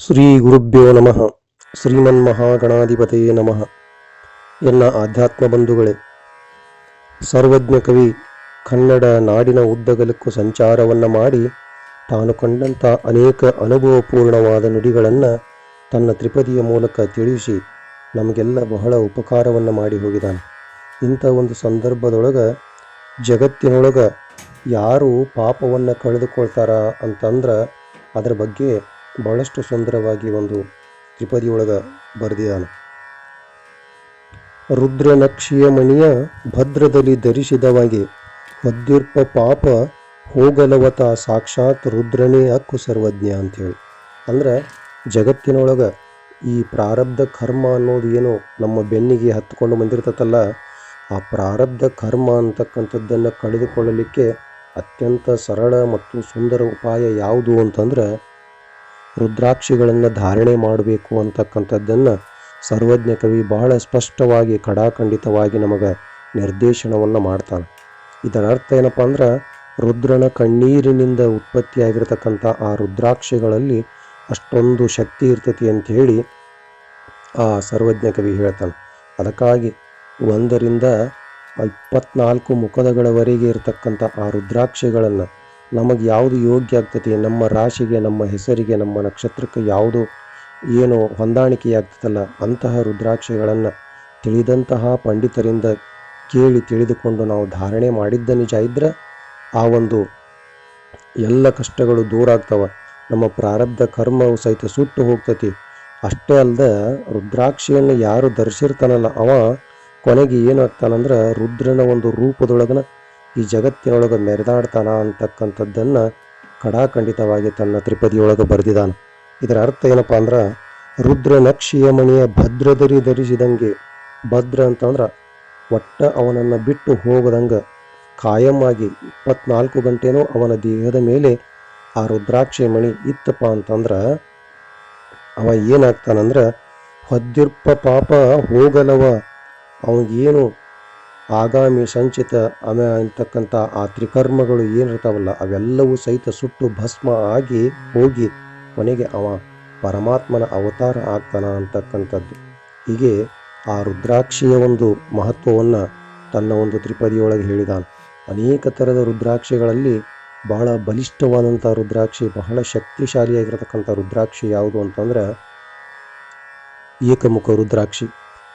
ಶ್ರೀ ಗುರುಭ್ಯೋ ನಮಃ. ಶ್ರೀಮನ್ಮಹಾಗಣಾಧಿಪತಯೇ ನಮಃ. ಎನ್ನ ಆಧ್ಯಾತ್ಮ ಬಂಧುಗಳೇ, ಸರ್ವಜ್ಞ ಕವಿ ಕನ್ನಡ ನಾಡಿನ ಉದ್ದಗಲಕ್ಕೂ ಸಂಚಾರವನ್ನು ಮಾಡಿ ತಾನು ಕಂಡಂಥ ಅನೇಕ ಅನುಭವಪೂರ್ಣವಾದ ನುಡಿಗಳನ್ನು ತನ್ನ ತ್ರಿಪದಿಯ ಮೂಲಕ ತಿಳಿಸಿ ನಮಗೆಲ್ಲ ಬಹಳ ಉಪಕಾರವನ್ನು ಮಾಡಿ ಹೋಗಿದ್ದಾನೆ. ಇಂಥ ಒಂದು ಸಂದರ್ಭದೊಳಗೆ ಜಗತ್ತಿನೊಳಗೆ ಯಾರು ಪಾಪವನ್ನು ಕಳೆದುಕೊಳ್ತಾರ ಅಂತಂದ್ರೆ ಅದರ ಬಗ್ಗೆ ಬಹಳಷ್ಟು ಸುಂದರವಾಗಿ ಒಂದು ತ್ರಿಪದಿಯೊಳಗೆ ಬರೆದಿದ್ದಾನೆ. ರುದ್ರನಕ್ಷಿಯ ಮಣಿಯ ಭದ್ರದಲ್ಲಿ ಧರಿಸಿದವಾಗಿ ಮದ್ಯುರ್ಪ ಪಾಪ ಹೋಗಲವತ ಸಾಕ್ಷಾತ್ ರುದ್ರನೇ ಹಕ್ಕು ಸರ್ವಜ್ಞ ಅಂಥೇಳಿ ಅಂದ್ರೆ ಜಗತ್ತಿನೊಳಗೆ ಈ ಪ್ರಾರಬ್ಧ ಕರ್ಮ ಅನ್ನೋದು ಏನು ನಮ್ಮ ಬೆನ್ನಿಗೆ ಹತ್ಕೊಂಡು ಬಂದಿರ್ತತಲ್ಲ, ಆ ಪ್ರಾರಬ್ಧ ಕರ್ಮ ಅಂತಕ್ಕಂಥದ್ದನ್ನು ಕಳೆದುಕೊಳ್ಳಲಿಕ್ಕೆ ಅತ್ಯಂತ ಸರಳ ಮತ್ತು ಸುಂದರ ಉಪಾಯ ಯಾವುದು ಅಂತಂದ್ರೆ ರುದ್ರಾಕ್ಷಿಗಳನ್ನು ಧಾರಣೆ ಮಾಡಬೇಕು ಅಂತಕ್ಕಂಥದ್ದನ್ನು ಸರ್ವಜ್ಞ ಕವಿ ಬಹಳ ಸ್ಪಷ್ಟವಾಗಿ ಕಡಾಖಂಡಿತವಾಗಿ ನಮಗೆ ನಿರ್ದೇಶನವನ್ನು ಮಾಡ್ತಾನೆ. ಇದರ ಅರ್ಥ ಏನಪ್ಪ ಅಂದ್ರೆ, ರುದ್ರನ ಕಣ್ಣೀರಿನಿಂದ ಉತ್ಪತ್ತಿಯಾಗಿರ್ತಕ್ಕಂಥ ಆ ರುದ್ರಾಕ್ಷಿಗಳಲ್ಲಿ ಅಷ್ಟೊಂದು ಶಕ್ತಿ ಇರ್ತತಿ ಅಂತ ಹೇಳಿ ಆ ಸರ್ವಜ್ಞ ಕವಿ ಹೇಳ್ತಾನೆ. ಅದಕ್ಕಾಗಿ ಒಂದರಿಂದ ಇಪ್ಪತ್ನಾಲ್ಕು ಮುಖದಗಳವರೆಗೆ ಇರತಕ್ಕಂಥ ಆ ರುದ್ರಾಕ್ಷಿಗಳನ್ನು ನಮಗೆ ಯಾವುದು ಯೋಗ್ಯ ಆಗ್ತತಿ? ನಮ್ಮ ರಾಶಿಗೆ, ನಮ್ಮ ಹೆಸರಿಗೆ, ನಮ್ಮ ನಕ್ಷತ್ರಕ್ಕೆ ಯಾವುದು ಏನು ಹೊಂದಾಣಿಕೆ ಆಗ್ತದಲ್ಲ ಅಂತಹ ರುದ್ರಾಕ್ಷಿಗಳನ್ನು ತಿಳಿದಂತಹ ಪಂಡಿತರಿಂದ ಕೇಳಿ ತಿಳಿದುಕೊಂಡು ನಾವು ಧಾರಣೆ ಮಾಡಿದ್ದ ನಿಜ ಇದ್ದರೆ ಆ ಒಂದು ಎಲ್ಲ ಕಷ್ಟಗಳು ದೂರ ಆಗ್ತವೆ. ನಮ್ಮ ಪ್ರಾರಬ್ಧ ಕರ್ಮವು ಸಹಿತ ಸುಟ್ಟು ಹೋಗ್ತತಿ. ಅಷ್ಟೇ ಅಲ್ಲದೆ ರುದ್ರಾಕ್ಷಿಯನ್ನು ಯಾರು ಧರಿಸಿರ್ತಾನಲ್ಲ ಅವ ಕೊನೆಗೆ ಏನಾಗ್ತಾನಂದ್ರೆ ರುದ್ರನ ಒಂದು ರೂಪದೊಳಗನ ಈ ಜಗತ್ತಿನೊಳಗೆ ಮೆರೆದಾಡ್ತಾನ ಅಂತಕ್ಕಂಥದ್ದನ್ನು ಕಡಾಖಂಡಿತವಾಗಿ ತನ್ನ ತ್ರಿಪದಿಯೊಳಗೆ ಬರೆದಿದ್ದಾನೆ. ಇದರ ಅರ್ಥ ಏನಪ್ಪ ಅಂದ್ರೆ ರುದ್ರ ನಕ್ಷಿಯ ಮಣಿಯ ಭದ್ರದರಿ ಧರಿಸಿದಂಗೆ, ಭದ್ರ ಅಂತಂದ್ರೆ ಒಟ್ಟ ಅವನನ್ನು ಬಿಟ್ಟು ಹೋಗದಂಗೆ ಕಾಯಮಾಗಿ ಇಪ್ಪತ್ನಾಲ್ಕು ಗಂಟೆನೂ ಅವನ ದೇಹದ ಮೇಲೆ ಆ ರುದ್ರಾಕ್ಷಿ ಮಣಿ ಇತ್ತಪ್ಪ ಅಂತಂದ್ರೆ, ಅವ ಏನಾಗ್ತಾನಂದ್ರೆ, ಹೊದ್ದಿರ್ಪ ಪಾಪ ಹೋಗಲವ ಅವನಿಗೇನು ಆಗಾಮಿ ಸಂಚಿತ ಆಮೆ ಅಂತಕ್ಕಂಥ ಆ ತ್ರಿಕರ್ಮಗಳು ಏನಿರ್ತಾವಲ್ಲ, ಅವೆಲ್ಲವೂ ಸಹಿತ ಸುಟ್ಟು ಭಸ್ಮ ಆಗಿ ಹೋಗಿ ಕೊನೆಗೆ ಅವ ಪರಮಾತ್ಮನ ಅವತಾರ ಆಗ್ತಾನ ಅಂತಕ್ಕಂಥದ್ದು. ಹೀಗೆ ಆ ರುದ್ರಾಕ್ಷಿಯ ಒಂದು ಮಹತ್ವವನ್ನು ತನ್ನ ಒಂದು ತ್ರಿಪದಿಯೊಳಗೆ ಹೇಳಿದಾನೆ. ಅನೇಕ ಥರದ ರುದ್ರಾಕ್ಷಿಗಳಲ್ಲಿ ಬಹಳ ಬಲಿಷ್ಠವಾದಂಥ ರುದ್ರಾಕ್ಷಿ, ಬಹಳ ಶಕ್ತಿಶಾಲಿಯಾಗಿರತಕ್ಕಂಥ ರುದ್ರಾಕ್ಷಿ ಯಾವುದು ಅಂತಂದ್ರೆ ಏಕಮುಖ ರುದ್ರಾಕ್ಷಿ.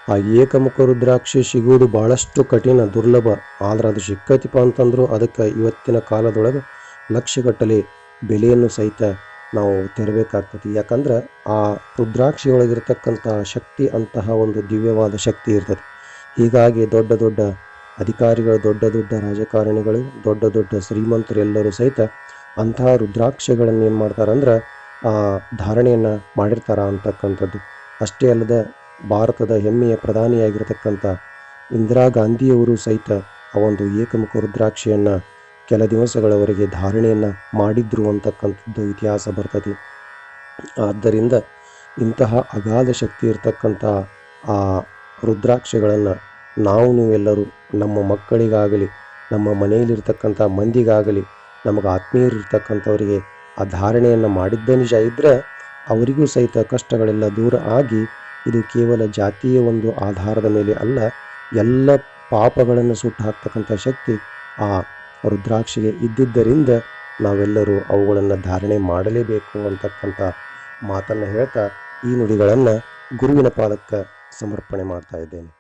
ಆ ಏಕಮುಖ ರುದ್ರಾಕ್ಷಿ ಸಿಗುವುದು ಬಹಳಷ್ಟು ಕಠಿಣ, ದುರ್ಲಭ. ಆದ್ರೆ ಅದು ಸಿಕ್ಕತಿಪ್ಪ ಅಂತಂದ್ರೂ ಅದಕ್ಕೆ ಇವತ್ತಿನ ಕಾಲದೊಳಗೆ ಲಕ್ಷಗಟ್ಟಲೆ ಬೆಲೆಯನ್ನು ಸಹಿತ ನಾವು ತೆರಬೇಕಾಗ್ತದೆ. ಯಾಕಂದ್ರೆ ಆ ರುದ್ರಾಕ್ಷಿ ಒಳಗಿರ್ತಕ್ಕಂಥ ಶಕ್ತಿ ಅಂತಹ ಒಂದು ದಿವ್ಯವಾದ ಶಕ್ತಿ ಇರ್ತದೆ. ಹೀಗಾಗಿ ದೊಡ್ಡ ದೊಡ್ಡ ಅಧಿಕಾರಿಗಳು, ದೊಡ್ಡ ದೊಡ್ಡ ರಾಜಕಾರಣಿಗಳು, ದೊಡ್ಡ ದೊಡ್ಡ ಶ್ರೀಮಂತರು ಎಲ್ಲರೂ ಸಹಿತ ಅಂತಹ ರುದ್ರಾಕ್ಷಗಳನ್ನು ಏನು ಮಾಡ್ತಾರಂದ್ರೆ ಆ ಧಾರಣೆಯನ್ನು ಮಾಡಿರ್ತಾರ ಅಂತಕ್ಕಂಥದ್ದು. ಅಷ್ಟೇ ಅಲ್ಲದೆ ಭಾರತದ ಹೆಮ್ಮೆಯ ಪ್ರಧಾನಿಯಾಗಿರತಕ್ಕಂಥ ಇಂದಿರಾ ಗಾಂಧಿಯವರು ಸಹಿತ ಆ ಒಂದು ಏಕಮುಖ ರುದ್ರಾಕ್ಷಿಯನ್ನು ಕೆಲ ದಿವಸಗಳವರೆಗೆ ಧಾರಣೆಯನ್ನು ಮಾಡಿದ್ರು ಅಂತಕ್ಕಂಥದ್ದು ಇತಿಹಾಸ ಬರ್ತದೆ. ಆದ್ದರಿಂದ ಇಂತಹ ಅಗಾಧ ಶಕ್ತಿ ಇರತಕ್ಕಂಥ ಆ ರುದ್ರಾಕ್ಷಿಗಳನ್ನು ನಾವು ನೀವೆಲ್ಲರೂ ನಮ್ಮ ಮಕ್ಕಳಿಗಾಗಲಿ, ನಮ್ಮ ಮನೆಯಲ್ಲಿರ್ತಕ್ಕಂಥ ಮಂದಿಗಾಗಲಿ, ನಮಗೆ ಆತ್ಮೀಯರಿರ್ತಕ್ಕಂಥವರಿಗೆ ಆ ಧಾರಣೆಯನ್ನು ಮಾಡಿದ್ದ ನಿಜ ಇದ್ದರೆ ಅವರಿಗೂ ಸಹಿತ ಕಷ್ಟಗಳೆಲ್ಲ ದೂರ ಆಗಿ ಇದು ಕೇವಲ ಜಾತಿಯ ಒಂದು ಆಧಾರದ ಮೇಲೆ ಅಲ್ಲ, ಎಲ್ಲ ಪಾಪಗಳನ್ನು ಸುಟ್ಟು ಹಾಕ್ತಕ್ಕಂಥ ಶಕ್ತಿ ಆ ರುದ್ರಾಕ್ಷಿಗೆ ಇದ್ದಿದ್ದರಿಂದ ನಾವೆಲ್ಲರೂ ಅವುಗಳನ್ನು ಧಾರಣೆ ಮಾಡಲೇಬೇಕು ಅಂತಕ್ಕಂಥ ಮಾತನ್ನು ಹೇಳ್ತಾ ಈ ನುಡಿಗಳನ್ನು ಗುರುವಿನ ಪಾದಕ್ಕೆ ಸಮರ್ಪಣೆ ಮಾಡ್ತಾ ಇದ್ದೇನೆ.